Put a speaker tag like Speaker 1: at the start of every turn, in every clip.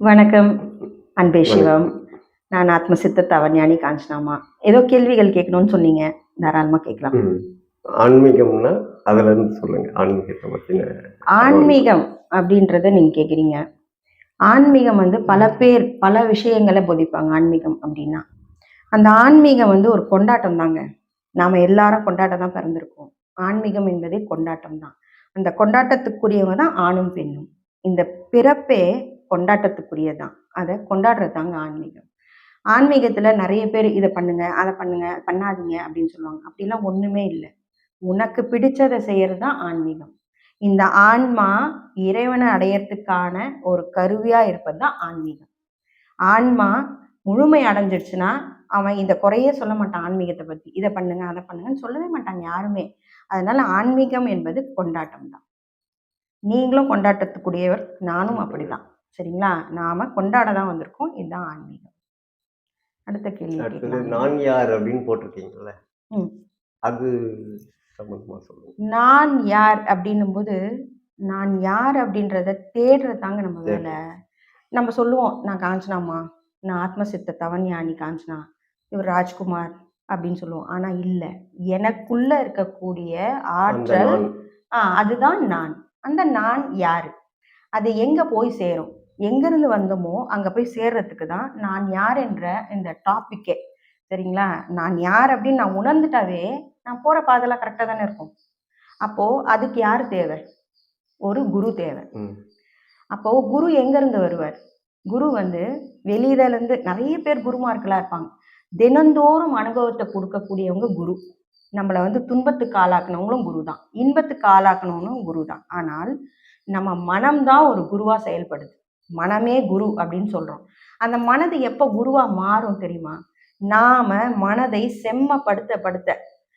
Speaker 1: வணக்கம் அன்பே சிவம். நான் ஆத்மசித்த தவஞானி காஞ்சனாமா. ஏதோ கேள்விகள் கேட்கணும்னு சொன்னீங்க. தாராளமா கேட்கலாம்.
Speaker 2: ஆன்மீகம்னா அதுல இருந்து சொல்லுங்க. ஆன்மீகத்தை பத்தின
Speaker 1: ஆன்மீகம் அப்படின்றத நீங்க கேக்குறீங்க. ஆன்மீகம் வந்து பல பேர் பல விஷயங்களை போதிப்பாங்க ஆன்மீகம் அப்படின்னா. அந்த ஆன்மீகம் வந்து ஒரு கொண்டாட்டம் தாங்க. நாம எல்லாரும் கொண்டாட்டம் தான் பிறந்திருக்கோம். ஆன்மீகம் என்பதே கொண்டாட்டம் தான். அந்த கொண்டாட்டத்துக்குரியவங்க தான் ஆணும் பெண்ணும். இந்த பிறப்பே கொண்டாட்டத்துக்குரியதான் அதை கொண்டாடுறது தாங்க ஆன்மீகம். ஆன்மீகத்துல நிறைய பேர் இதை பண்ணுங்க அதை பண்ணுங்க பண்ணாதீங்க அப்படின்னு சொல்லுவாங்க. அப்படிலாம் ஒண்ணுமே இல்லை. உனக்கு பிடிச்சதை செய்யறது தான் ஆன்மீகம். இந்த ஆன்மா இறைவனை அடையறதுக்கான ஒரு கருவியா இருப்பது தான் ஆன்மீகம். ஆன்மா முழுமை அடைஞ்சிடுச்சுன்னா அவன் இந்த குறையே சொல்ல மாட்டான் ஆன்மீகத்தை பத்தி. இதை பண்ணுங்க அதை பண்ணுங்கன்னு சொல்லவே மாட்டாங்க யாருமே. அதனால ஆன்மீகம் என்பது கொண்டாட்டம் தான் நீங்களும் கொண்டாட்டத்துக்குரியவர் நானும் அப்படிதான். சரிங்களா? நாம கொண்டாட தான் வந்திருக்கோம். இதுதான் ஆன்மீகம். அடுத்த கேள்வி.
Speaker 2: நான் யார் அப்படின்னு போட்டிருக்கீங்கல்ல. அது
Speaker 1: நான் யார் அப்படின்னும் போது நான் யார் அப்படின்றத தேடுறது தாங்க நம்ம. வேலை. நம்ம சொல்லுவோம் நான் காஞ்சனாமா நான் ஆத்மசித்த தவஞானி காஞ்சனா இவர் ராஜ்குமார் அப்படின்னு சொல்லுவோம். ஆனா இல்ல. எனக்குள்ள இருக்கக்கூடிய ஆற்றல்
Speaker 2: நான்.
Speaker 1: ஆ அதுதான் நான். அந்த நான் யாரு? அது எங்க போய் சேரும்? எங்கிருந்து வந்தோமோ அங்க போய் சேர்றதுக்கு தான் நான் யார் என்ற இந்த டாபிக்கே சரிங்களா? நான் யார் அப்படின்னு நான் உணர்ந்துட்டாவே நான் போற பாதெல்லாம் கரெக்டா தானே இருக்கும். அப்போ அதுக்கு யார் தேவை? ஒரு குரு தேவை.
Speaker 2: ம்.
Speaker 1: அப்போ குரு எங்க இருந்து வருவார்? குரு வந்து வெளியில இருந்து நிறைய பேர் குருமார்களா இருப்பாங்க. தினந்தோறும் அனுபவத்தை கொடுக்கக்கூடியவங்க குரு. நம்மளை வந்து துன்பத்துக்கு ஆளாக்குனவங்களும் குரு தான். இன்பத்துக்கு ஆளாக்குனவங்களும் குரு தான். ஆனால் நம்ம மனம்தான் ஒரு குருவா செயல்படுது. மனமே குரு அப்படின்னு சொல்றோம். அந்த மனது எப்ப குருவா மாறும் தெரியுமா? நாம மனதை செம்மப்படுத்த படுத்த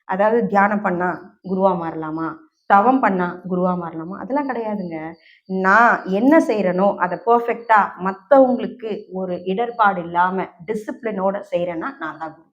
Speaker 1: அதாவது தியானம் பண்ணா குருவா மாறலாமா? தவம் பண்ணா குருவா மாறலாமா? அதெல்லாம் கிடையாதுங்க. நான் என்ன செய்யறனோ அதை பெர்ஃபெக்டா மற்றவங்களுக்கு ஒரு இடர்பாடு இல்லாம டிசிப்ளினோட செய்யறேன்னா நான் தான் குரு.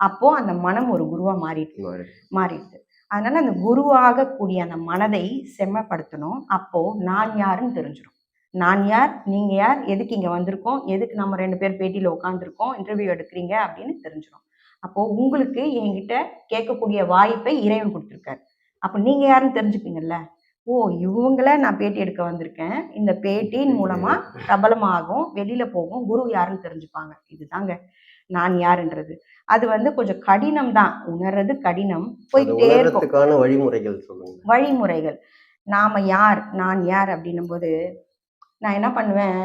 Speaker 1: அப்போ அந்த மனம் ஒரு குருவா மாறிட்டு
Speaker 2: மாறி.
Speaker 1: மாறிடுது. அதனால அந்த குருவாக கூடிய அந்த மனதை செம்மப்படுத்தணும். அப்போ நான் யாருன்னு தெரிஞ்சிடும். நான் யார்? நீங்க யார்? எதுக்கு இங்க வந்திருக்கோம்? எதுக்கு நம்ம ரெண்டு பேர் பேட்டியில உட்காந்துருக்கோம் இன்டர்வியூ எடுக்கிறீங்க? அப்படின்னு தெரிஞ்சிடும். அப்போ உங்களுக்கு என்கிட்ட கேட்கக்கூடிய வாய்ப்பை இறைவன் கொடுத்துருக்காரு. அப்போ நீங்க யாருன்னு தெரிஞ்சுப்பீங்கல்ல? ஓ இவங்கள நான் பேட்டி எடுக்க வந்திருக்கேன். இந்த பேட்டியின் மூலமா பிரபலமாகும் வெளியில போகும் குரு யாருன்னு தெரிஞ்சுப்பாங்க. இதுதாங்க நான் யாருன்றது. அது வந்து கொஞ்சம் கடினம் தான். உணர்றது கடினம். போய்கிட்டே இருக்கும்.
Speaker 2: வழிமுறைகள்
Speaker 1: வழிமுறைகள். நாம யார்? நான் யார்? அப்படின்னும் போது நான் என்ன பண்ணுவேன்?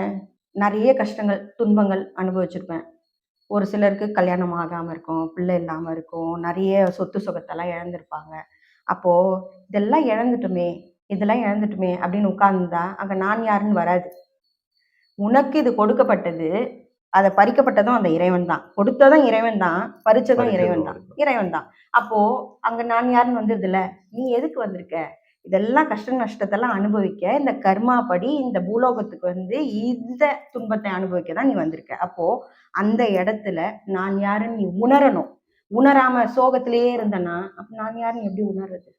Speaker 1: நிறைய கஷ்டங்கள் துன்பங்கள் அனுபவிச்சிருப்பேன். ஒரு சிலருக்கு கல்யாணம் ஆகாம இருக்கும் பிள்ளை இல்லாம இருக்கும் நிறைய சொத்து சுகத்தெல்லாம் இழந்திருப்பாங்க. அப்போ இதெல்லாம் இழந்துட்டுமே இதெல்லாம் இழந்துட்டுமே அப்படின்னு உட்கார்ந்தா அங்க நான் யாருன்னு வராது. உனக்கு இது கொடுக்கப்பட்டது அதை பறிக்கப்பட்டதும் அந்த இறைவன் தான். கொடுத்ததும் இறைவன் தான் பறிச்சதும் இறைவன் தான். இறைவன் தான். அப்போ அங்க நான் யாருன்னு வந்ததுல நீ எதுக்கு வந்திருக்க? இதெல்லாம் கஷ்ட நஷ்டத்தெல்லாம் அனுபவிக்க இந்த கர்மா படி இந்த பூலோகத்துக்கு வந்து இந்த துன்பத்தை அனுபவிக்க தான் நீ வந்திருக்க. அப்போ அந்த இடத்துல நான் யாருன்னு நீ உணரணும். உணராம சோகத்திலேயே இருந்தனா அப்ப நான் யாருன்னு எப்படி உணர்றது?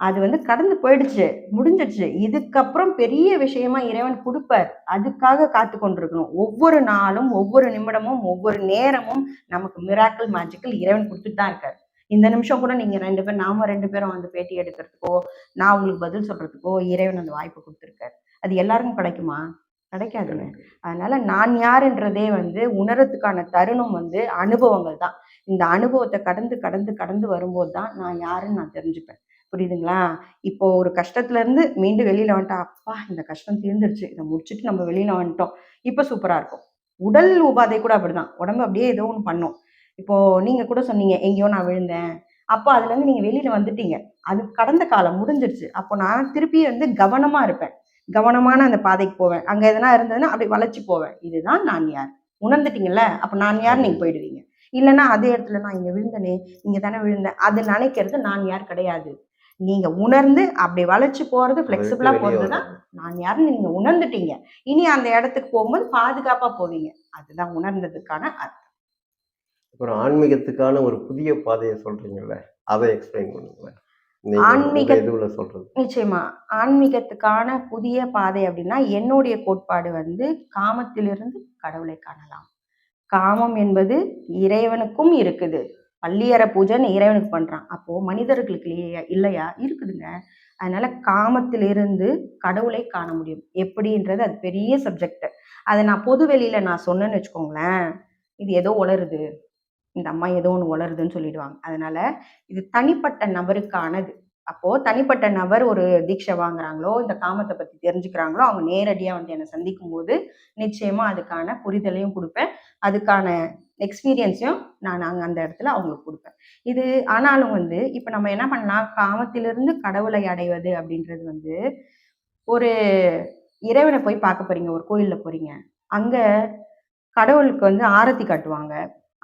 Speaker 1: அது வந்து கடந்து போயிடுச்சு முடிஞ்சிடுச்சு. இதுக்கப்புறம் பெரிய விஷயமா இறைவன் கொடுப்பார். அதுக்காக காத்து கொண்டிருக்கணும். ஒவ்வொரு நாளும் ஒவ்வொரு நிமிடமும் ஒவ்வொரு நேரமும் நமக்கு மிராக்கல் மேஜிக்கல் இறைவன் கொடுத்துட்டு தான் இருக்காரு. இந்த நிமிஷம் கூட நீங்க ரெண்டு பேரும் நாம ரெண்டு பேரும் வந்து பேட்டி எடுக்கிறதுக்கோ நான் உங்களுக்கு பதில் சொல்றதுக்கோ இறைவன் அந்த வாய்ப்பு கொடுத்துருக்காரு. அது எல்லாருக்கும் கிடைக்குமா? கிடைக்காதுங்க. அதனால நான் யாருன்றதே வந்து உணரத்துக்கான தருணம் வந்து அனுபவங்கள் தான். இந்த அனுபவத்தை கடந்து கடந்து கடந்து வரும்போது தான் நான் யாருன்னு நான் தெரிஞ்சுப்பேன். புரியுதுங்களா? இப்போ ஒரு கஷ்டத்துல இருந்து மீண்டும் வெளியில வந்துட்டா அப்பா இந்த கஷ்டம் தீர்ந்துருச்சு. இதை முடிச்சுட்டு நம்ம வெளியில வந்துட்டோம். இப்போ சூப்பரா இருக்கும். உடல் உபாதை கூட அப்படிதான். உடம்பு அப்படியே ஏதோ ஒன்று பண்ணும். இப்போ நீங்க கூட சொன்னீங்க எங்கேயோ நான் விழுந்தேன். அப்போ அதுல இருந்து நீங்க வெளியில வந்துட்டீங்க. அது கடந்த காலம் முடிஞ்சிருச்சு. அப்போ நான் திருப்பி வந்து கவனமா இருப்பேன். கவனமான அந்த பாதைக்கு போவேன். அங்க எதனா இருந்ததுன்னா அப்படி வளைச்சு போவேன். இதுதான் நான் யார்? உணர்ந்துட்டீங்கல்ல? அப்ப நான் யார்? நீங்க போயிடுவீங்க. இல்லைன்னா அதே இடத்துல நான் இங்க விழுந்தனே இங்க தானே விழுந்தேன். அது நினைக்கிறது நான் யார் கிடையாது. நீங்க உணர்ந்து அப்படி வளைச்சு போறது பிளெக்சிபிளா
Speaker 2: வெளியே
Speaker 1: போறது தான். நான் யாருன்னு நீங்க உணர்ந்துட்டீங்க. இனி அந்த இடத்துக்கு போகும்போது பாதுகாப்பா போவீங்க. அதுதான் உணர்ந்ததுக்கான அர்த்தம்.
Speaker 2: அப்புறம் ஆன்மீகத்துக்கான ஒரு புதிய பாதையை சொல்றீங்கல்ல அதை எக்ஸ்பிளைன் பண்ணுங்களேன்.
Speaker 1: ஆன்மீக-
Speaker 2: சொல்றது?
Speaker 1: நிச்சயமா. ஆன்மீகத்துக்கான புதிய பாதை அப்படின்னா என்னுடைய கோட்பாடு வந்து காமத்திலிருந்து கடவுளை காணலாம். காமம் என்பது இறைவனுக்கும் இருக்குது. பள்ளியற பூஜைன்னு இறைவனுக்கு பண்றான். அப்போ மனிதர்களுக்கு இல்லையா இல்லையா? இருக்குதுங்க. அதனால காமத்திலிருந்து கடவுளை காண முடியும். எப்படின்றது அது பெரிய சப்ஜெக்ட் அதை நான் பொது வெளியில நான் சொன்னேன்னு வச்சுக்கோங்களேன். இது ஏதோ உளருது இந்த அம்மா ஏதோ ஒன்று உளருதுன்னு சொல்லிடுவாங்க. அதனால இது தனிப்பட்ட நபருக்கானது. அப்போ தனிப்பட்ட நபர் ஒரு தீட்சை வாங்குறாங்களோ இந்த காமத்தை பத்தி தெரிஞ்சுக்கிறாங்களோ அவங்க நேரடியா வந்து என்னை சந்திக்கும் போது நிச்சயமா அதுக்கான புரிதலையும் கொடுப்பேன். அதுக்கான எக்ஸ்பீரியன்ஸையும் நான் அங்கே அந்த இடத்துல அவங்களுக்கு கொடுப்பேன். இது ஆனாலும் வந்து இப்போ நம்ம என்ன பண்ணலாம்? காமத்திலிருந்து கடவுளை அடைவது அப்படின்றது வந்து ஒரு இறைவனை போய் பார்க்க போறீங்க ஒரு கோயிலில் போறீங்க. அங்க கடவுளுக்கு வந்து ஆரத்தி காட்டுவாங்க.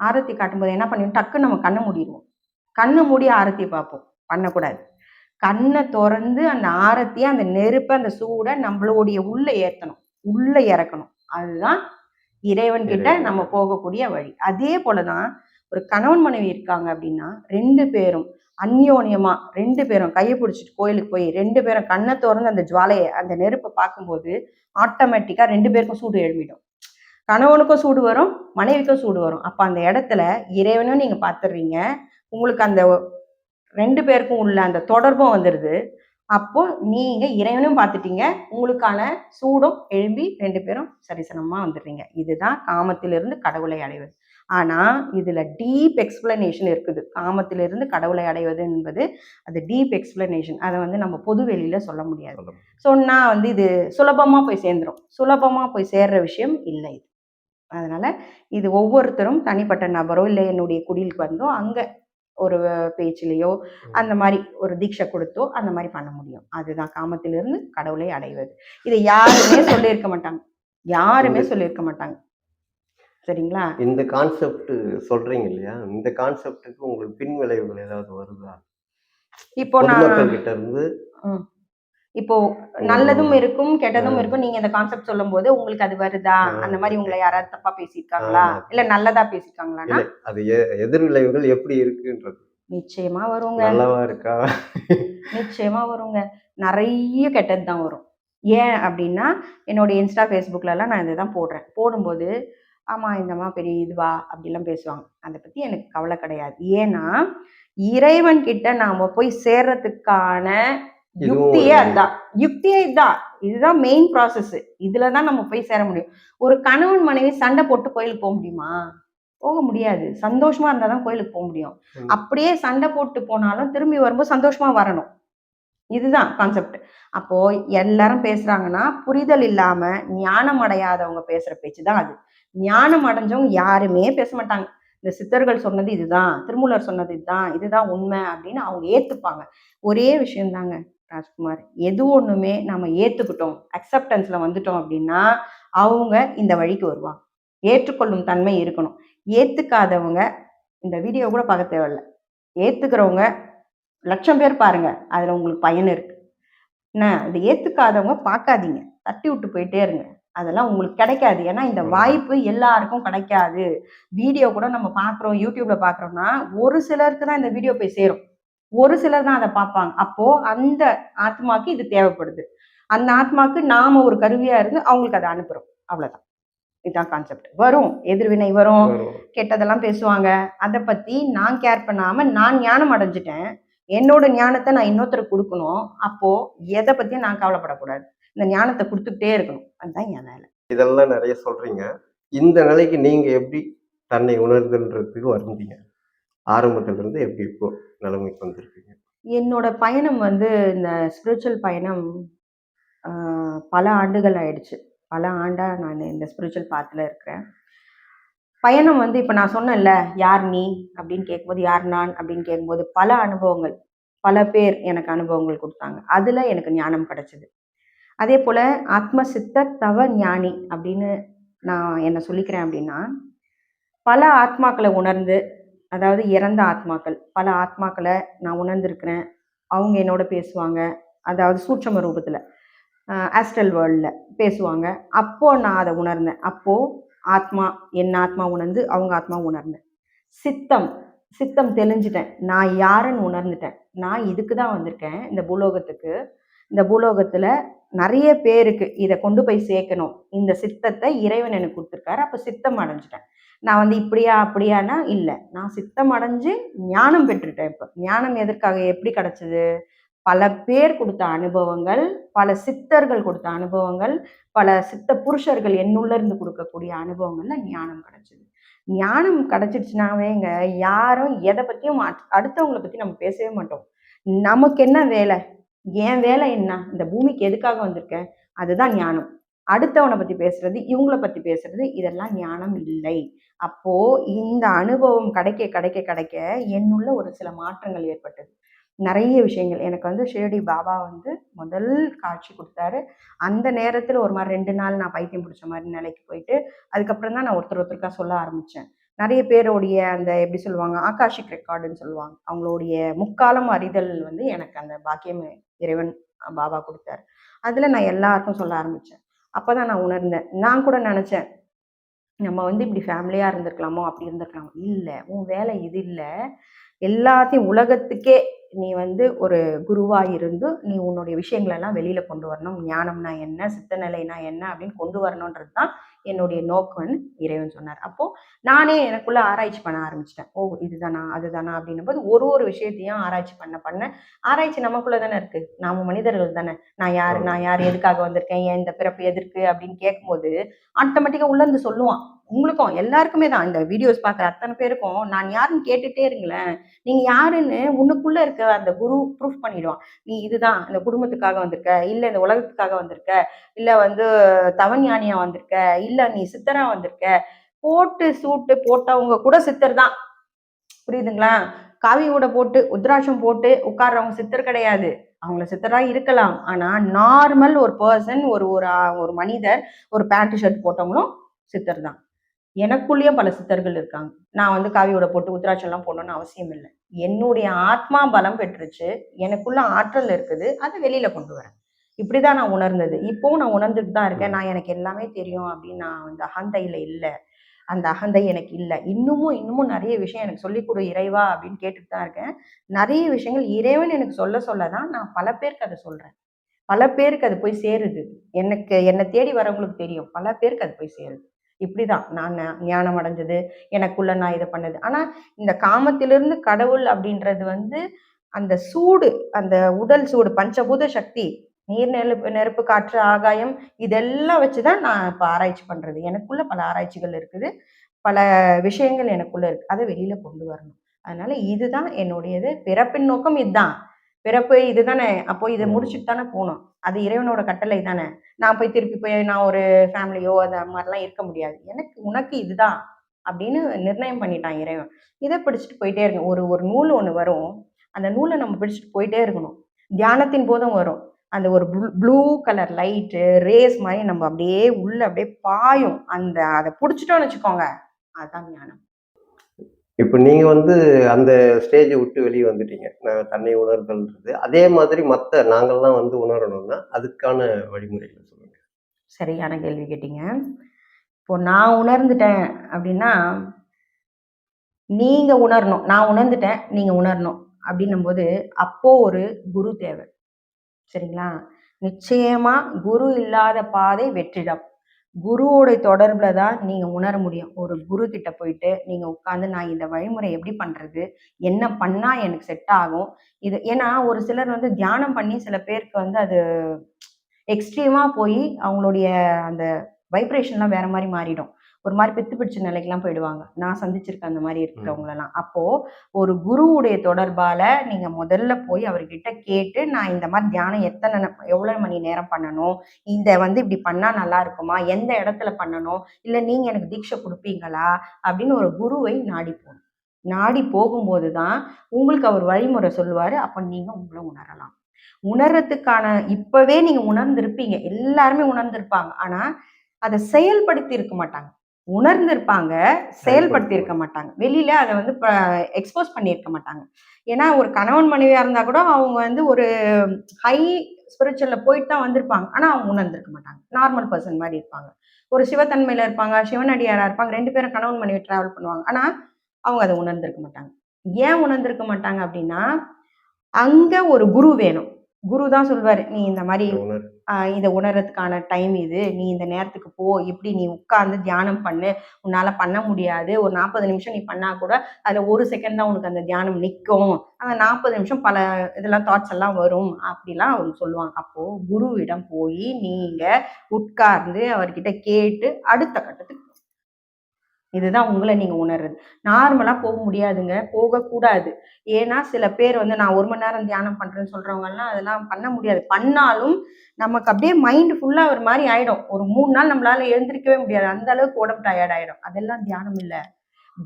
Speaker 1: ஆரத்தி காட்டும்போது என்ன பண்ணுவோம் டக்குன்னு நம்ம கண்ணை மூடிடுவோம் கண்ணை மூடி ஆரத்தி பார்ப்போம். பண்ணக்கூடாது. கண்ணை திறந்து அந்த ஆரத்தியை அந்த நெருப்பை அந்த சூடை நம்மளுடைய உள்ள ஏத்தணும். உள்ள இறக்கணும். அதுதான் இறைவன் கிட்ட. நம்ம போகக்கூடிய வழி. அதே போலதான் ஒரு கணவன் மனைவி இருக்காங்க அப்படின்னா ரெண்டு பேரும் அந்யோன்யமா ரெண்டு பேரும் கையை பிடிச்சிட்டு கோயிலுக்கு போய் ரெண்டு பேரும் கண்ணை திறந்து அந்த ஜுவாலையை அந்த நெருப்பை பார்க்கும்போது ஆட்டோமேட்டிக்கா ரெண்டு பேருக்கும் சூடு எழும்பிடும். கணவனுக்கும் சூடு வரும் மனைவிக்கும் சூடு வரும். அப்ப அந்த இடத்துல இறைவனும் நீங்க பார்த்துடுறீங்க உங்களுக்கு அந்த ரெண்டு பேருக்கும் உள்ள அந்த தொடர்பும் வந்துடுது அப்போ நீங்க இறைவனும் பார்த்துட்டீங்க உங்களுக்கான சூடும் எழும்பி ரெண்டு பேரும் சரிசனமா வந்துடுறீங்க. இதுதான் காமத்திலிருந்து கடவுளை அடைவது. ஆனா இதுல டீப் எக்ஸ்பிளனேஷன் இருக்குது. காமத்திலிருந்து கடவுளை அடைவது என்பது அது டீப் எக்ஸ்பிளனேஷன் அதை வந்து நம்ம பொது வெளியில சொல்ல முடியாது. சொன்னா வந்து இது சுலபமா போய் சேர்ந்துரும். சுலபமா போய் சேர்ற விஷயம் இல்லை இது. அதனால இது ஒவ்வொருத்தரும் தனிப்பட்ட நபரோ இல்லை என்னுடைய குடிலுக்கு வந்தோ அங்க ஒரு பேச்சிலேயோ அந்த மாதிரி ஒரு தீட்சை கொடுத்தோ அந்த மாதிரி பண்ண முடியும். அதுதான் காமத்திலிருந்து கடவுளை அடைவது. இதை யாருமே சொல்லியிருக்க மாட்டாங்க. யாருமே சொல்லியிருக்க மாட்டாங்க. சரிங்களா?
Speaker 2: இந்த கான்செப்ட் சொல்றீங்க இல்லையா? இந்த கான்செப்டுக்கு உங்களுக்கு பின் விளைவுகள் ஏதாவது வருதா?
Speaker 1: இப்போ நான்
Speaker 2: கிட்ட இருந்து
Speaker 1: இப்போ நல்லதும். இருக்கும் கெட்டதும். இருக்கும். நீங்க இந்த கான்செப்ட் சொல்லும் போது உங்களுக்கு அது வருதா. அந்த மாதிரி உங்களை யாராவது தப்பா பேசியிருக்காங்களா. இல்ல நல்லதா பேசியிருக்காங்களா
Speaker 2: அது எ- எதிர் விளைவுகள் எப்படி இருக்குன்றது.
Speaker 1: நிச்சயமா வருங்க.
Speaker 2: நல்லவா இருக்கா?
Speaker 1: நிச்சயமா வருங்க. நிறைய கெட்டது தான் வரும். ஏன் அப்படின்னா என்னோட இன்ஸ்டா ஃபேஸ்புக்ல எல்லாம் நான் இதை தான் போடுறேன். போடும்போது ஆமா இந்தம்மா பெரிய இதுவா? அப்படிலாம் பேசுவாங்க. அதை பத்தி எனக்கு கவலை கிடையாது. ஏன்னா இறைவன் கிட்ட நாம போய் சேர்றதுக்கான யுக்தியே அதுதான். யுக்தியே இதுதான். இதுதான் மெயின் ப்ராசஸ் இதுல தான் நம்ம போய் சேர முடியும். ஒரு கணவன் மனைவி சண்டை போட்டு கோயிலுக்கு போக முடியுமா? போக முடியாது. சந்தோஷமா இருந்தா தான் கோயிலுக்கு போக முடியும். அப்படியே சண்டை போட்டு போனாலும் திரும்பி வரும்போது சந்தோஷமா வரணும். இதுதான் கான்செப்ட் அப்போ எல்லாரும் பேசுறாங்கன்னா புரிதல் இல்லாம ஞானம் அடையாதவங்க பேசுற பேச்சு தான் அது. ஞானம் அடைஞ்சவங்க யாருமே பேச மாட்டாங்க. இந்த சித்தர்கள் சொன்னது இதுதான் திருமூலர் சொன்னது இதுதான் இதுதான் உண்மை அப்படின்னு அவங்க ஏத்துப்பாங்க. ஒரே விஷயம் தாங்க ராஜ்குமார் எது ஒண்ணுமே நம்ம ஏத்துக்கிட்டோம் அக்செப்டன்ஸ்ல வந்துட்டோம் அப்படின்னா அவங்க இந்த வழிக்கு வருவாங்க. ஏற்றுக்கொள்ளும் தன்மை இருக்கணும். ஏத்துக்காதவங்க இந்த வீடியோ கூட பார்க்க தேவையில்ல. ஏத்துக்கிறவங்க லட்சம் பேர் பாருங்க அதுல உங்களுக்கு பயன் இருக்கு. என்ன இது ஏத்துக்காதவங்க பார்க்காதீங்க. தட்டி விட்டு போயிட்டே இருங்க. அதெல்லாம் உங்களுக்கு கிடைக்காது. ஏன்னா இந்த. வாய்ப்பு எல்லாருக்கும் கிடைக்காது. வீடியோ கூட நம்ம பார்க்குறோம் யூடியூப்ல பார்க்குறோம்னா ஒரு சிலருக்கு தான் இந்த வீடியோ போய் சேரும். ஒரு சிலர் தான் அதை பார்ப்பாங்க. அப்போ அந்த ஆத்மாக்கு இது தேவைப்படுது. அந்த ஆத்மாக்கு நாம ஒரு கருவியா இருந்து அவங்களுக்கு அதை அனுப்புறோம். அவ்வளவுதான். இதுதான் கான்செப்ட் வரும். எதிர்வினை வரும். கெட்டதெல்லாம் பேசுவாங்க. அதை பத்தி நான் கேர் பண்ணாம நான் ஞானம் அடைஞ்சிட்டேன். என்னோட ஞானத்தை நான் இன்னொருத்தருக்கு கொடுக்கணும். அப்போ எதை பத்தியும் நான் கவலைப்படக்கூடாது. இந்த ஞானத்தை கொடுத்துக்கிட்டே இருக்கணும். அதுதான் என் வேலை.
Speaker 2: இதெல்லாம் நிறைய சொல்றீங்க. இந்த நிலைக்கு நீங்க எப்படி தன்னை உணர்தல்ன்றதுக்கு வந்தீங்க ஆரம்பத்திலிருந்து எப்படி இப்போ நிலைமைக்கு வந்திருக்கீங்க?
Speaker 1: என்னோட பயணம் வந்து இந்த ஸ்பிரிச்சுவல் பயணம் பல ஆண்டுகள் ஆயிடுச்சு. பல ஆண்டா நான் இந்த ஸ்பிரிச்சுவல் பாத்தில் இருக்கிறேன். பயணம் வந்து இப்போ நான் சொன்னேன்ல யார் நீ? அப்படின்னு கேட்கும்போது யார் நான்? அப்படின்னு கேட்கும்போது பல அனுபவங்கள் பல பேர் எனக்கு அனுபவங்கள் கொடுத்தாங்க. அதில் எனக்கு ஞானம் கிடைச்சது. அதே போல் ஆத்ம சித்த தவ ஞானி அப்படின்னு நான் என்ன சொல்லிக்கிறேன் அப்படின்னா பல ஆத்மாக்களை உணர்ந்து அதாவது இறந்த ஆத்மாக்கள். பல ஆத்மாக்களை நான் உணர்ந்திருக்கிறேன். அவங்க என்னோட பேசுவாங்க. அதாவது சூட்சம ரூபத்தில் ஆஸ்ட்ரல் வேர்ல்டில் பேசுவாங்க. அப்போது நான் அதை உணர்ந்தேன். அப்போது ஆத்மா என் ஆத்மா உணர்ந்து அவங்க ஆத்மா உணர்ந்தேன். சித்தம் சித்தம் தெளிஞ்சிட்டேன். நான் யாருன்னு உணர்ந்துட்டேன். நான் இதுக்கு தான் வந்திருக்கேன். இந்த பூலோகத்துக்கு. இந்த பூலோகத்துல நிறைய பேருக்கு இதை கொண்டு போய் சேர்க்கணும். இந்த சித்தத்தை இறைவன் எனக்கு கொடுத்துருக்காரு. அப்போ சித்தம் அடைஞ்சிட்டேன். நான் வந்து இப்படியா அப்படியானா இல்லை. நான் சித்தம் அடைஞ்சு ஞானம் பெற்றுட்டேன் இப்போ. ஞானம் எதற்காக? எப்படி கிடைச்சது? பல பேர் கொடுத்த அனுபவங்கள் பல சித்தர்கள் கொடுத்த அனுபவங்கள் பல சித்த புருஷர்கள் என்னுள்ள இருந்து கொடுக்கக்கூடிய அனுபவங்கள்ல ஞானம் கிடைச்சது. ஞானம் கிடைச்சிடுச்சுனாவேங்க யாரும் எதை பத்தியும் அட்- அடுத்தவங்கள பத்தி நம்ம பேசவே மாட்டோம். நமக்கு என்ன வேலை? என் வேலை என்ன? இந்த பூமிக்கு எதுக்காக வந்திருக்கேன் அதுதான் ஞானம். அடுத்தவனை பத்தி பேசுறது இவங்கள பத்தி பேசுறது இதெல்லாம் ஞானம் இல்லை. அப்போ இந்த அனுபவம் கிடைக்க கிடைக்க கிடைக்க என்னுள்ள ஒரு சில மாற்றங்கள் ஏற்பட்டது. நிறைய விஷயங்கள். எனக்கு வந்து ஷிரடி பாபா வந்து முதல் காட்சி கொடுத்தாரு. அந்த நேரத்தில் ஒரு மாதிரி ரெண்டு நாள் நான் பைத்தியம் பிடிச்ச மாதிரி நிலைக்கு போயிட்டு அதுக்கப்புறம் தான் நான் ஒருத்தர் ஒருத்தருக்கா சொல்ல ஆரம்பித்தேன் நிறைய பேருடைய அந்த எப்படி சொல்லுவாங்க ஆகாஷிக் ரெக்கார்டுன்னு சொல்லுவாங்க. அவங்களுடைய முக்காலம் அறிதல் வந்து எனக்கு அந்த பாக்கியம் இறைவன் பாபா கொடுத்தாரு. அதில் நான் எல்லாருக்கும் சொல்ல ஆரம்பித்தேன் அப்போ தான் நான் உணர்ந்தேன். நான் கூட நினச்சேன் நம்ம வந்து இப்படி ஃபேமிலியாக இருந்திருக்கலாமோ அப்படி இருந்திருக்கலாமோ? இல்லை உன் வேலை இது இல்லை. எல்லாத்தையும் உலகத்துக்கே நீ வந்து ஒரு குருவாக இருந்து நீ உன்னுடைய விஷயங்களெல்லாம் வெளியில் கொண்டு வரணும். ஞானம்னா என்ன சித்தநிலைனா என்ன அப்படின்னு கொண்டு வரணுன்றது தான் என்னுடைய நோக்கம்னு இறைவன் சொன்னார். அப்போ நானே எனக்குள்ள ஆராய்ச்சி பண்ண ஆரம்பிச்சிட்டேன். ஓ இதுதானா அதுதானா அப்படின்னும் போது ஒரு ஒரு விஷயத்தையும் ஆராய்ச்சி பண்ண பண்ண ஆராய்ச்சி நமக்குள்ள தானே இருக்கு. நாம மனிதர்கள் தானே. நான் யார் நான் யார் எதுக்காக வந்திருக்கேன் ஏன் இந்த பிறப்பு எதற்கு அப்படின்னு கேட்கும்போது ஆட்டோமேட்டிக்கா உள்ள இருந்து சொல்லுவான். உங்களுக்கும் எல்லாருக்குமே தான். இந்த வீடியோஸ் பார்க்குற அத்தனை பேருக்கும் நான் யாருன்னு கேட்டுட்டே இருங்களேன். நீங்கள் யாருன்னு உன்னுக்குள்ள இருக்க அந்த குரு ப்ரூஃப் பண்ணிடுவான். நீ இதுதான் இந்த குடும்பத்துக்காக வந்திருக்க இல்லை இந்த உலகத்துக்காக வந்திருக்க இல்லை வந்து தவஞானியா வந்திருக்க இல்லை நீ சித்தரா வந்திருக்க போட்டு சூட்டு போட்டவங்க கூட சித்தர் தான். புரியுதுங்களா? காவி ஊட போட்டு உத்ராட்சம் போட்டு உட்கார்றவங்க சித்தர் கிடையாது. அவங்கள சித்தராக இருக்கலாம். ஆனால் நார்மல் ஒரு பர்சன் ஒரு ஒரு ஒரு மனிதர் ஒரு பேண்ட் ஷர்ட் போட்டவங்களும் சித்தர் தான். எனக்குள்ளேயும் பல சித்தர்கள் இருக்காங்க. நான் வந்து காவியோட போட்டு உத்ராட்சம் போடணும்னு அவசியம் இல்லை. என்னுடைய ஆத்மா பலம் பெற்றுச்சு. எனக்குள்ள ஆற்றல் இருக்குது. அதை வெளியில கொண்டு வரேன். இப்படிதான் நான் உணர்ந்தது. இப்போவும் நான் உணர்ந்துட்டு தான் இருக்கேன். நான் எனக்கு எல்லாமே தெரியும் அப்படின்னு நான் வந்து அகந்தையில இல்லை. அந்த அகந்தை எனக்கு இல்லை. இன்னமும் இன்னமும் நிறைய விஷயம் எனக்கு சொல்லிக் கொடு இறைவா அப்படின்னு கேட்டுட்டு தான் இருக்கேன். நிறைய விஷயங்கள் இறைவன் எனக்கு சொல்ல சொல்ல தான் நான் பல பேருக்கு அதை சொல்றேன். பல பேருக்கு அது போய் சேருது. எனக்கு என்னை தேடி வரவங்களுக்கு தெரியும். பல பேருக்கு அது போய் சேருது. இப்படி தான் நான் ஞானம் அடைஞ்சது எனக்குள்ள நான் இதை பண்ணது. ஆனால் இந்த காமத்திலிருந்து கடவுள் அப்படின்றது வந்து அந்த சூடு அந்த உடல் சூடு பஞ்சபூத சக்தி நீர் நெருப்பு நெருப்பு காற்று ஆகாயம் இதெல்லாம் வச்சு தான் நான் இப்போ ஆராய்ச்சி பண்ணுறது எனக்குள்ள பல ஆராய்ச்சிகள் இருக்குது. பல விஷயங்கள் எனக்குள்ள இருக்கு. அதை வெளியில கொண்டு வரணும். அதனால இதுதான் என்னுடையது. பிறப்பின் நோக்கம் இதுதான். பிறப்பு இதுதானே? அப்போ இதை. முடிச்சுட்டு தானே போகணும். அது இறைவனோட கட்டளை தானே. நான் போய் திருப்பி போய் நான் ஒரு ஃபேமிலியோ அந்த மாதிரிலாம் இருக்க முடியாது. எனக்கு உனக்கு இதுதான் அப்படின்னு நிர்ணயம் பண்ணிட்டான் இறைவன். இதை பிடிச்சிட்டு போயிட்டே இருக்கணும். ஒரு ஒரு நூல் ஒன்று வரும். அந்த நூலை நம்ம பிடிச்சிட்டு போயிட்டே இருக்கணும். தியானத்தின் போதும் வரும். அந்த ஒரு ப்ளூ கலர் லைட்டு ரேஸ் மாதிரி நம்ம அப்படியே உள்ள அப்படியே பாயும். அந்த அதை பிடிச்சிட்டோம்னு வச்சுக்கோங்க. அதுதான் ஞானம்.
Speaker 2: இப்போ நீங்கள் வந்து அந்த ஸ்டேஜை விட்டு வெளியே வந்துட்டீங்க. நான் தன்னை உணர்தல்ன்றது. அதே மாதிரி மற்ற நாங்கள்லாம் வந்து உணரணும்னா அதுக்கான வழிமுறைகளை சொல்லுங்க.
Speaker 1: சரியான கேள்வி கேட்டீங்க. இப்போ நான் உணர்ந்துட்டேன் அப்படின்னா நீங்கள் உணரணும். நான் உணர்ந்துட்டேன் நீங்கள் உணரணும் அப்படின்னும் போது அப்போ ஒரு குரு தேவை. சரிங்களா? நிச்சயமாக குரு இல்லாத பாதை வெற்றிடம். குருவோட தொடர்பில் தான் நீங்கள் உணர முடியும். ஒரு குரு கிட்ட போயிட்டு நீங்கள் உட்காந்து நான் இந்த வழிமுறை எப்படி பண்ணுறது என்ன பண்ணால் எனக்கு செட் ஆகும்? இது ஏன்னா ஒரு சிலர் வந்து தியானம் பண்ணி சில பேருக்கு வந்து அது எக்ஸ்ட்ரீமாக போய் அவங்களுடைய அந்த வைப்ரேஷன்லாம் வேற மாதிரி மாறிடும். ஒரு மாதிரி பித்து பிடிச்ச நிலைக்கெல்லாம் போயிடுவாங்க. நான் சந்திச்சிருக்கேன் அந்த மாதிரி இருக்கிறவங்களெல்லாம். அப்போ ஒரு குருவுடைய தொடர்பால நீங்க முதல்ல போய் அவர்கிட்ட கேட்டு நான் இந்த மாதிரி தியானம் எத்தனை எவ்வளவு மணி நேரம் பண்ணணும்? இந்த வந்து இப்படி பண்ணா நல்லா இருக்குமா? எந்த இடத்துல பண்ணணும்? இல்ல நீங்க எனக்கு தீட்சை கொடுப்பீங்களா? அப்படின்னு ஒரு குருவை நாடி போகணும். நாடி போகும்போது தான் உங்களுக்கு அவர் வழிமுறை சொல்லுவாரு. அப்ப நீங்க உங்களை உணரலாம். உணர்றதுக்கான இப்பவே நீங்க உணர்ந்திருப்பீங்க. எல்லாருமே உணர்ந்திருப்பாங்க. ஆனா அதை செயல்படுத்தி இருக்க மாட்டாங்க. உணர்ந்திருப்பாங்க செயல்படுத்தி இருக்க மாட்டாங்க. வெளியில அதை வந்து எக்ஸ்போஸ் பண்ணியிருக்க மாட்டாங்க. ஏன்னா ஒரு கணவன் மனைவியா இருந்தா கூட அவங்க வந்து ஒரு ஹை ஸ்பிரிச்சுவல்ல போயிட்டு தான் வந்திருப்பாங்க. ஆனா அவங்க உணர்ந்திருக்க மாட்டாங்க. நார்மல் பர்சன் மாதிரி இருப்பாங்க. ஒரு சிவத்தன்மையில இருப்பாங்க சிவனடியாரா இருப்பாங்க ரெண்டு பேரும் கணவன் மனைவி டிராவல் பண்ணுவாங்க. ஆனா அவங்க அதை உணர்ந்திருக்க மாட்டாங்க. ஏன் உணர்ந்திருக்க மாட்டாங்க அப்படின்னா அங்க ஒரு குரு வேணும். குரு தான் சொல்வாரு நீ இந்த மாதிரி இதை உணர்றதுக்கான டைம் இது. நீ இந்த நேரத்துக்கு போ. இப்படி நீ உட்கார்ந்து தியானம் பண்ணு. உன்னால பண்ண முடியாது. ஒரு நாற்பது நிமிஷம் நீ பண்ணா கூட அதுல ஒரு செகண்ட் தான் உனக்கு அந்த தியானம் நிற்கும் அந்த நாற்பது நிமிஷம் பல இதெல்லாம் தாட்ஸ் எல்லாம் வரும். அப்படிலாம் அவங்க சொல்லுவாங்க. அப்போ குருவிடம் போய் நீங்க உட்கார்ந்து அவர்கிட்ட கேட்டு அடுத்த கட்டத்துக்கு இதுதான் உங்களை நீங்க உணர்றது. நார்மலா போக முடியாதுங்க. போகக்கூடாது ஏன்னா சில பேர் வந்து நான் ஒரு மணி நேரம் தியானம் பண்றேன்னு சொல்றவங்க எல்லாம் அதெல்லாம் பண்ண முடியாது. பண்ணாலும் நமக்கு அப்படியே மைண்ட் ஃபுல்லா ஒரு மாதிரி ஆயிடும். ஒரு மூணு நாள் நம்மளால எழுந்திருக்கவே முடியாது. அந்த அளவுக்கு உடம்பு டயர்ட் ஆயிடும். அதெல்லாம் தியானம் இல்ல.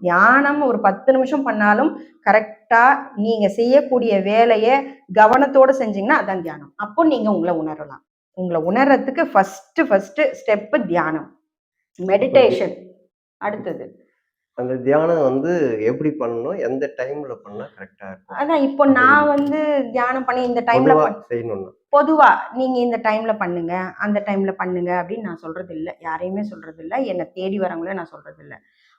Speaker 1: தியானம் ஒரு பத்து நிமிஷம் பண்ணாலும் கரெக்டா நீங்க செய்யக்கூடிய வேலையை கவனத்தோட செஞ்சீங்கன்னா அதான் தியானம். அப்போ நீங்க உங்களை உணரலாம். உங்களை உணர்றதுக்கு ஃபர்ஸ்ட் ஃபர்ஸ்ட் ஸ்டெப் தியானம். மெடிடேஷன் அடுத்தது.
Speaker 2: அந்த தியானம் வந்து எப்படி பண்ணணும்? எந்த டைம்ல பண்ணா கரெக்டா இருக்கும்?
Speaker 1: அதான் இப்போ நான் வந்து தியானம் பண்ணி இந்த டைம்ல
Speaker 2: செய்யணும்னா.
Speaker 1: பொதுவா நீங்க இந்த டைம்ல பண்ணுங்க அந்த டைம்ல பண்ணுங்க அப்படின்னு நான் சொல்றது இல்ல யாரையுமே சொல்றது இல்ல என்னை தேடி வரவங்கள நான் சொல்றது இல்ல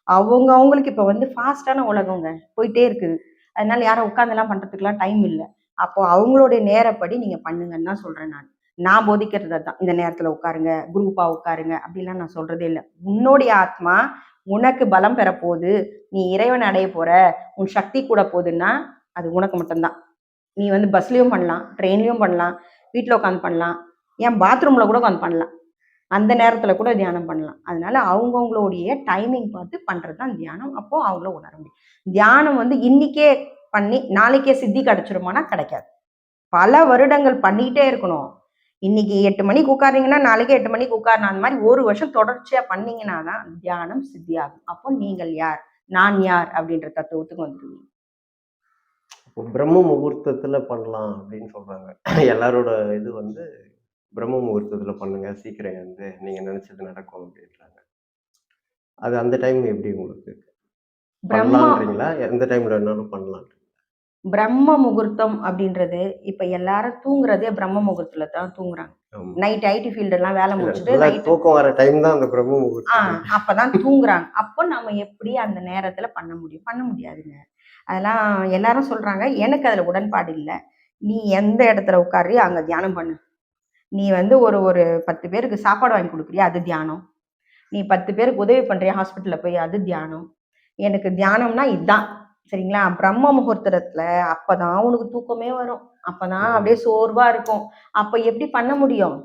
Speaker 1: அவங்க அவங்களுக்கு இப்ப வந்து ஃபாஸ்டான உலகங்க போயிட்டே இருக்குது. அதனால யாரும் உட்கார்ந்தெல்லாம் பண்றதுக்குலாம் டைம் இல்லை. அப்போ அவங்களுடைய நேரப்படி நீங்க பண்ணுங்கன்னு தான் சொல்றேன் நான். நான் போதிக்கிறது தான் இந்த நேரத்துல உட்காருங்க குரூப்பா உட்காருங்க அப்படிலாம் நான் சொல்றதே இல்லை. உன்னுடைய ஆத்மா உனக்கு பலம் பெறப்போகுது. நீ இறைவன் அடைய போற. உன் சக்தி கூட போகுதுன்னா அது உனக்கு மட்டும்தான். நீ வந்து பஸ்லேயும் பண்ணலாம் ட்ரெயின்லேயும் பண்ணலாம் வீட்டில் உட்காந்து பண்ணலாம் ஏன் பாத்ரூமில் கூட உட்காந்து பண்ணலாம். அந்த நேரத்தில் கூட தியானம் பண்ணலாம். அதனால அவங்கவுங்களுடைய டைமிங் பார்த்து பண்ணுறது தான் தியானம். அப்போது அவங்கள உணர முடியும். தியானம் வந்து இன்னைக்கே பண்ணி நாளைக்கே சித்தி கிடச்சிருமானா கிடைக்காது. பல வருடங்கள் பண்ணிக்கிட்டே இருக்கணும். இன்னைக்கு எட்டு மணிக்கு உட்காருங்கன்னா நாளைக்கு எட்டு மணிக்கு உட்காரணும் அந்த மாதிரி ஒரு வருஷம் தொடர்ச்சியா பண்ணீங்கன்னா தான் தியானம் சித்தியாகும். அப்போ நீங்கள் யார்? நான் யார்? அப்படின்ற தத்துவத்துக்கு வந்துடுவீங்க
Speaker 2: பிரம்ம முகூர்த்தத்துல பண்ணலாம் அப்படின்னு சொல்றாங்க. எல்லாரோட இது வந்து பிரம்ம முகூர்த்தத்துல பண்ணுங்க. சீக்கிரம் வந்து நீங்க நினைச்சது நடக்கும் அப்படின்றாங்க. அது அந்த டைம் எப்படி உங்களுக்கு பண்ணலான்றீங்களா எந்த டைம்ல வேணாலும் பண்ணலாம்
Speaker 1: பிரம்ம முகூர்த்தம் அப்படின்றது இப்ப எல்லாரும் தூங்குறதே பிரம்ம முகூர்த்தத்துல தான் தூங்குறாங்க. நைட் ஐடி ஃபீல்டு எல்லாம் வேலை முடிச்சுட்டு
Speaker 2: தூக்கம் வர டைம் தான் அந்த பிரம்ம முகூர்த்தம்.
Speaker 1: அப்பதான் தூங்குறாங்க. அப்போ நம்ம எப்படி அந்த நேரத்துல பண்ண முடியும்? பண்ண முடியாதுங்க. அதெல்லாம் எல்லாரும் சொல்றாங்க. எனக்கு அதுல உடன்பாடு இல்லை. நீ எந்த இடத்துல உட்காரியோ அங்க தியானம் பண்ணு. நீ வந்து ஒரு ஒரு பத்து பேருக்கு சாப்பாடு வாங்கி கொடுக்குறியா? அது தியானம். நீ பத்து பேருக்கு உதவி பண்றியா? ஹாஸ்பிட்டல்ல போய் அது தியானம். எனக்கு தியானம்னா இதுதான் சரிங்களா? பிரம்ம முகூர்த்தத்துல அப்பதான் உனக்கு தூக்கமே வரும். அப்பதான் அப்படியே சோர்வா இருக்கும். அப்ப எப்படி பண்ண முடியும்?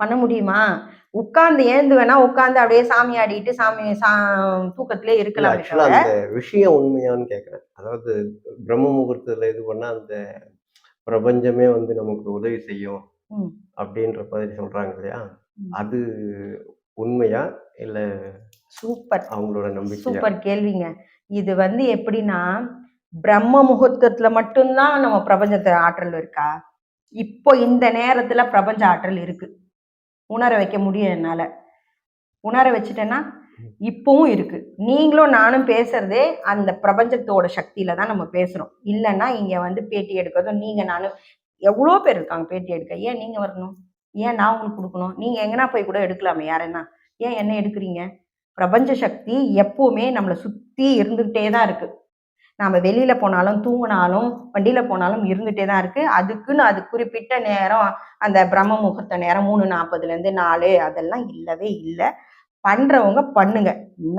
Speaker 1: பண்ண முடியுமா? உட்கார்ந்து ஏந்து வேணா உட்கார்ந்து அப்படியே சாமி ஆடிட்டு சாமி சா தூக்கத்திலே இருக்கலாம்
Speaker 2: விஷயம் உண்மையான்னு கேக்குறேன். அதாவது பிரம்ம முகூர்த்தத்துல இது பண்ணா அந்த பிரபஞ்சமே வந்து நமக்கு உதவி செய்யும். அப்படின்ற மாதிரி சொல்றாங்க இல்லையா. அது உண்மையா இல்ல
Speaker 1: சூப்பர்.
Speaker 2: அவங்களோட நம்பிக்கையா?
Speaker 1: சூப்பர் கேள்விங்க. இது வந்து எப்படின்னா பிரம்ம முகூர்த்தத்துல மட்டும்தான் நம்ம பிரபஞ்சத்தை ஆற்றல் இருக்கா? இப்போ இந்த நேரத்துல பிரபஞ்ச ஆற்றல் இருக்கு. உணர வைக்க முடியும் என்னால. உணர வச்சுட்டேன்னா இப்பவும் இருக்கு. நீங்களும் நானும் பேசுறதே அந்த பிரபஞ்சத்தோட சக்தியில தான் நம்ம பேசுறோம். இல்லைன்னா இங்க வந்து பேட்டி எடுக்கிறதும் நீங்க நானும் எவ்வளோ பேர் இருக்காங்க பேட்டி எடுக்க? ஏன் நீங்க வரணும்? ஏன் நான் உங்களுக்கு கொடுக்கணும்? நீங்க எங்கன்னா போய் கூட எடுக்கலாமே யாரென்னா ஏன் என்ன எடுக்கிறீங்க? பிரபஞ்ச சக்தி எப்பவுமே நம்மளை சுத்தி இருந்துகிட்டே தான் இருக்கு. நாம வெளியில போனாலும் தூங்கினாலும் வண்டியில போனாலும் இருந்துட்டே தான் இருக்கு. அதுக்குன்னு அது குறிப்பிட்ட நேரம் அந்த பிரம்ம முகூர்த்த நேரம் மூணு நாற்பதுல இருந்து நாலு அதெல்லாம் இல்லவே இல்லை. பண்றவங்க பண்ணுங்க.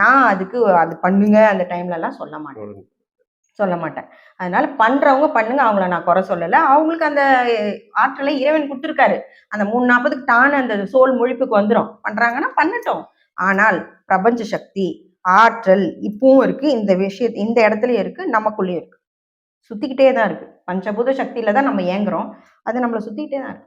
Speaker 1: நான் அதுக்கு அது பண்ணுங்க அந்த டைம்ல எல்லாம் சொல்ல மாட்டேன். சொல்ல மாட்டேன். அதனால பண்றவங்க பண்ணுங்க அவங்கள நான் குறை சொல்லல. அவங்களுக்கு அந்த ஆற்றலை இறைவன் கொடுத்துருக்காரு. அந்த மூணு நாற்பதுக்கு தானே அந்த சோல் முழிப்புக்கு வந்துடும் பண்றாங்கன்னா பண்ணட்டும். ஆனால் பிரபஞ்ச சக்தி ஆற்றல் இப்பவும் இருக்கு. இந்த விஷய இந்த இடத்துலயும் இருக்கு நமக்குள்ளேயும் இருக்கு. சுத்திக்கிட்டே தான் இருக்கு. பஞ்சபூத சக்தியில தான் நம்ம ஏங்குறோம் அது நம்மளை சுத்திக்கிட்டே தான் இருக்கு.